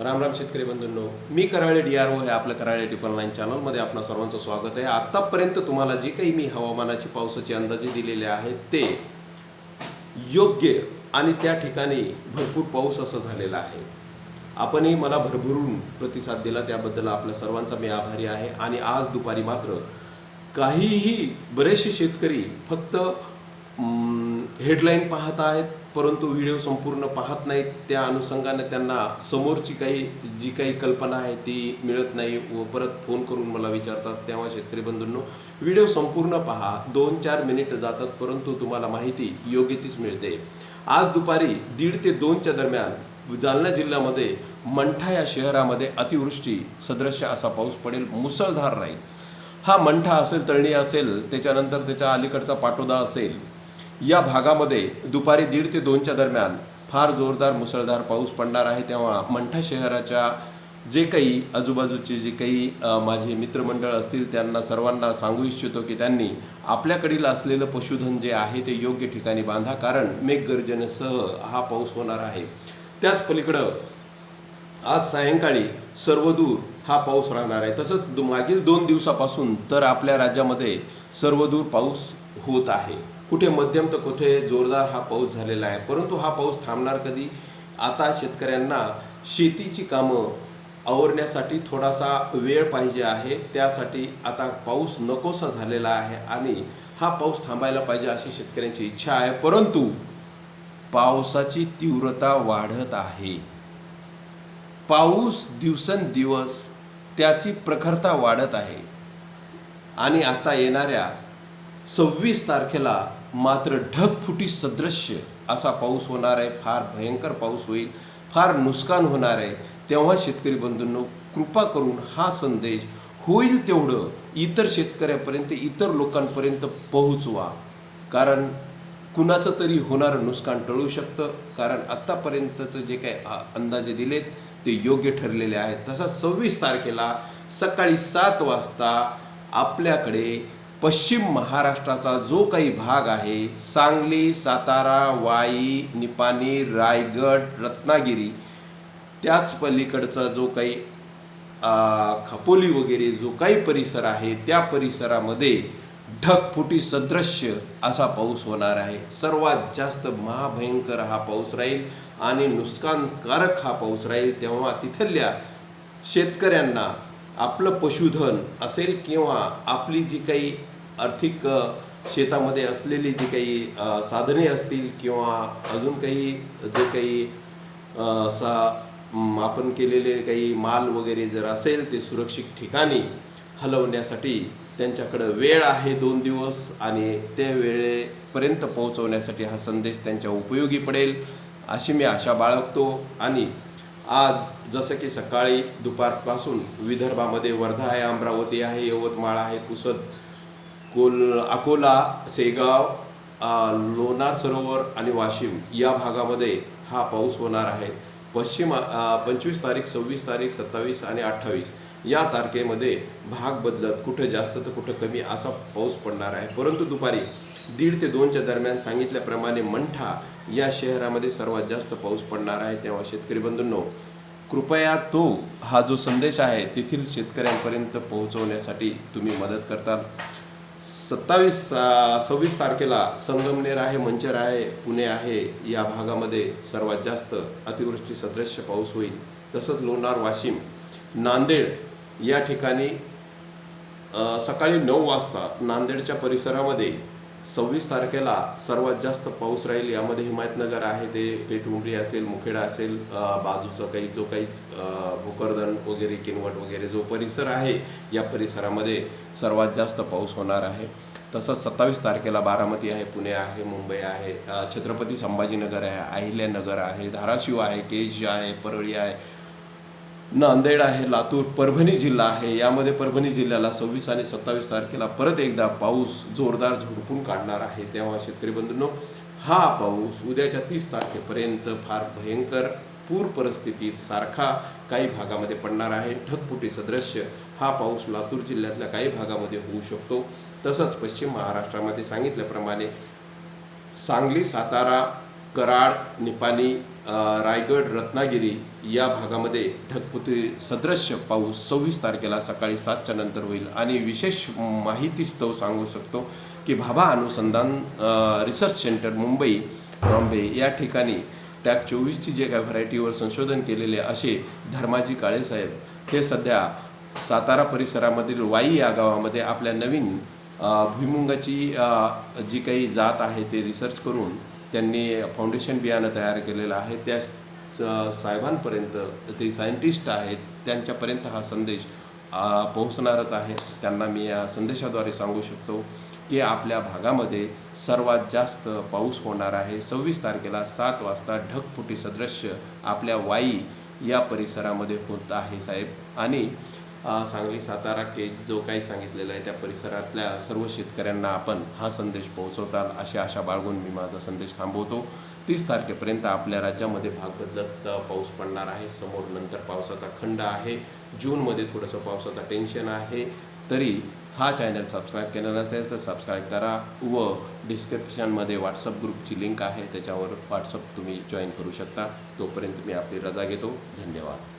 राम राम शेतकरी बंधूंनो मी Karale D R O हे आपलं कराळे ट्रिपल नाईन चॅनलमध्ये आपणा सर्वांचं स्वागत आहे. आत्तापर्यंत तुम्हाला जे काही मी हवामानाची पावसाचे अंदाजे दिलेले आहेत ते योग्य आणि त्या ठिकाणी भरपूर पाऊस असा झालेला आहे. आपणही मला भरभरून प्रतिसाद दिला त्याबद्दल आपल्या सर्वांचा मी आभारी आहे. आणि आज दुपारी मात्र काहीही बरेचसे शेतकरी फक्त हेडलाईन पाहत आहेत. परंतु व्हिडिओ संपूर्ण पाहत नाहीत. त्या अनुषंगाने त्यांना समोरची काही जी काही कल्पना आहे ती मिळत नाही व परत फोन करून मला विचारतात. तेव्हा शेतकरी बंधूंनो व्हिडिओ संपूर्ण पहा. दोन चार मिनिट जातात परंतु तुम्हाला माहिती योग्य तीच मिळते. आज दुपारी दीड ते दोनच्या दरम्यान जालना जिल्ह्यामध्ये मंठा या शहरामध्ये अतिवृष्टी सदृश्य असा पाऊस पडेल मुसळधार राहील. हा मंठा असेल तळणी असेल त्याच्यानंतर त्याच्या अलीकडचा पाटोदा असेल या भागामध्ये दुपारी दीड ते दोनच्या दरम्यान फार जोरदार मुसळधार पाऊस पडणार आहे. तेव्हा मंठा शहराच्या जे काही आजूबाजूचे जे काही माझे मित्रमंडळ असतील त्यांना सर्वांना सांगू इच्छितो की त्यांनी आपल्याकडील असलेलं पशुधन जे आहे ते योग्य ठिकाणी बांधा कारण मेघगर्जनेसह हा पाऊस होणार आहे. त्याच पलीकडं आज सायंकाळी सर्वदूर हा पाऊस राहणार आहे. तसंच मागील दोन दिवसापासून तर आपल्या राज्यामध्ये सर्वदूर पाऊस होत आहे. कुठे मध्यम तर कुठे जोरदार हा पाऊस झालेला आहे. परंतु हा पाऊस थांबणार कधी? आता शेतकऱ्यांना शेतीची कामं आवरण्यासाठी थोडासा वेळ पाहिजे आहे. त्यासाठी आता पाऊस नकोसा झालेला आहे आणि हा पाऊस थांबायला पाहिजे अशी शेतकऱ्यांची इच्छा आहे. परंतु पावसाची तीव्रता वाढत आहे. पाऊस दिवसेंदिवस त्याची प्रखरता वाढत आहे. आणि आता येणाऱ्या सव्वीस तारखेला मात्र ढगफुटी सदृश्य असा पाऊस होणार आहे फार भयंकर पाऊस होईल फार नुकसान होणार आहे. तेव्हा शेतकरी बंधूंनो कृपा करून हा संदेश होईल तेवढं इतर शेतकऱ्यापर्यंत इतर लोकांपर्यंत पोहोचवा. कारण कुणाचं तरी होणारं नुकसान टळू शकतं. कारण आत्तापर्यंतचं जे काही अंदाजे दिलेत ते योग्य ठरलेले आहेत. तसा सव्वीस तारखेला सकाळी सात वाजता आपल्याकडे पश्चिम महाराष्ट्राचा जो काही भाग आहे सांगली सातारा वाई निपाणी रायगड रत्नागिरी त्याच पलीकडचा जो काही खपोली वगैरे जो काही परिसर आहे त्या परिसरामध्ये ढगफुटी सदृश्य असा पाऊस होणार आहे. सर्वात जास्त महाभयंकर हा पाऊस राहील आणि नुकसानकारक हा पाऊस राहील तेव्हा तिथल्या शेतकऱ्यांना आपलं पशुधन असेल किंवा आपली जी काही आर्थिक शेतामध्ये असलेली जी काही साधने असतील किंवा अजून काही जे काही सा आपण केलेले काही माल वगैरे जर असेल ते सुरक्षित ठिकाणी हलवण्यासाठी त्यांच्याकडं वेळ आहे दोन दिवस आणि त्या वेळेपर्यंत पोहोचवण्यासाठी हा संदेश त्यांच्या उपयोगी पडेल अशी मी आशा बाळगतो आणि आज जसं की सकाळी दुपारपासून विदर्भामध्ये वर्धा आहे अमरावती आहे यवतमाळ आहे पुसद कोल अकोला सेगाव लोणार सरोवर आणि वाशिम या भागामध्ये हा पाऊस होणार आहे. पश्चिम पंचवीस तारीख सव्वीस तारीख सत्तावीस आणि अठ्ठावीस. या तारखेमध्ये भाग बदलत कुठं जास्त तर कुठं कमी असा पाऊस पडणार आहे. परंतु दुपारी दीड ते दोनच्या दरम्यान सांगितल्याप्रमाणे मंठा या शहरामध्ये सर्वात जास्त पाऊस पडणार आहे. तेव्हा शेतकरी बंधूंनो कृपया तो हा जो संदेश आहे तेथील शेतकऱ्यांपर्यंत पोहोचवण्यासाठी तुम्ही मदत करताल. सत्तावीस सव्वीस तारखेला संगमनेर आहे मंचर आहे पुणे आहे या भागामध्ये सर्वात जास्त अतिवृष्टी सदृश्य पाऊस होईल. तसंच लोणार वाशिम नांदेड या ठिकाणी सकाळी नऊ वाजता नांदेडच्या परिसरामध्ये सव्वीस तारखेला सर्वात जास्त पाऊस राहील यामध्ये हिमायतनगर आहे ते पेठुंबरी असेल मुखेडा असेल बाजूचा काही जो काही अ, भोकरदन वगैरे किनवट वगैरे जो परिसर आहे या परिसरामध्ये सर्वात जास्त पाऊस होणार आहे. तसंच सत्तावीस तारखेला बारामती आहे पुणे आहे मुंबई आहे छत्रपती संभाजीनगर आहे अहिल्यानगर आहे धाराशिव आहे केज आहे परळी आहे नांदेड आहे लातूर परभणी जिल्हा आहे. यामध्ये परभणी जिल्ह्याला सव्वीस आणि सत्तावीस तारखेला परत एकदा पाऊस जोरदार झोडपून काढणार आहे. तेव्हा शेतकरी बंधूंनो हा पाऊस उद्याच्या तीस तारखेपर्यंत फार भयंकर पूर परिस्थितीत सारखा काही भागामध्ये पडणार आहे. ढगफुटी सदृश्य हा पाऊस लातूर जिल्ह्यातल्या काही भागामध्ये होऊ शकतो. तसंच पश्चिम महाराष्ट्रामध्ये सांगितल्याप्रमाणे सांगली सातारा कराड निपाणी रायगड रत्नागिरी या भागामध्ये ढगपुती सदृश्य पाऊस सव्वीस तारखेला सकाळी सातच्या नंतर होईल. आणि विशेष माहितीस्तव सांगू शकतो की भाभा अनुसंधान रिसर्च सेंटर मुंबई बॉम्बे या ठिकाणी टॅग चोवीसची जे काही व्हरायटीवर संशोधन केलेले असे धर्माजी काळेसाहेब हे सध्या सातारा परिसरामधील वाई या गावामध्ये आपल्या नवीन भुईमुंगाची जी काही जात आहे ते रिसर्च करून त्यांनी फाउंडेशन बियाणं तयार केलेलं आहे. त्या साहेबांपर्यंत ते सायंटिस्ट आहेत त्यांच्यापर्यंत हा संदेश पोहोचणारच आहे. त्यांना मी या संदेशाद्वारे सांगू शकतो की आपल्या भागामध्ये सर्वात जास्त पाऊस होणार आहे. सव्वीस तारखेला सात वाजता ढगफुटी सदृश्य आपल्या वाई या परिसरामध्ये होत आहे साहेब. आणि सांगली सातारा के जो काही सांगितलेला आहे त्या परिसरातल्या सर्व शेतकऱ्यांना आपण हा संदेश पोहोचवताल अशी आशा बाळगून मी माझा संदेश थांबवतो. तीस तारखेपर्यंत आपल्या राज्यामध्ये भाग बदलत पाऊस पडणार आहे. समोर नंतर पावसाचा खंड आहे. जूनमध्ये थोडंसं पावसाचं टेन्शन आहे. तरी हा चॅनल सबस्क्राईब केलेला असेल तर सबस्क्राईब करा व डिस्क्रिप्शनमध्ये व्हॉट्सअप ग्रुपची लिंक आहे त्याच्यावर व्हॉट्सअप तुम्ही जॉईन करू शकता. तोपर्यंत मी आपली रजा घेतो. धन्यवाद.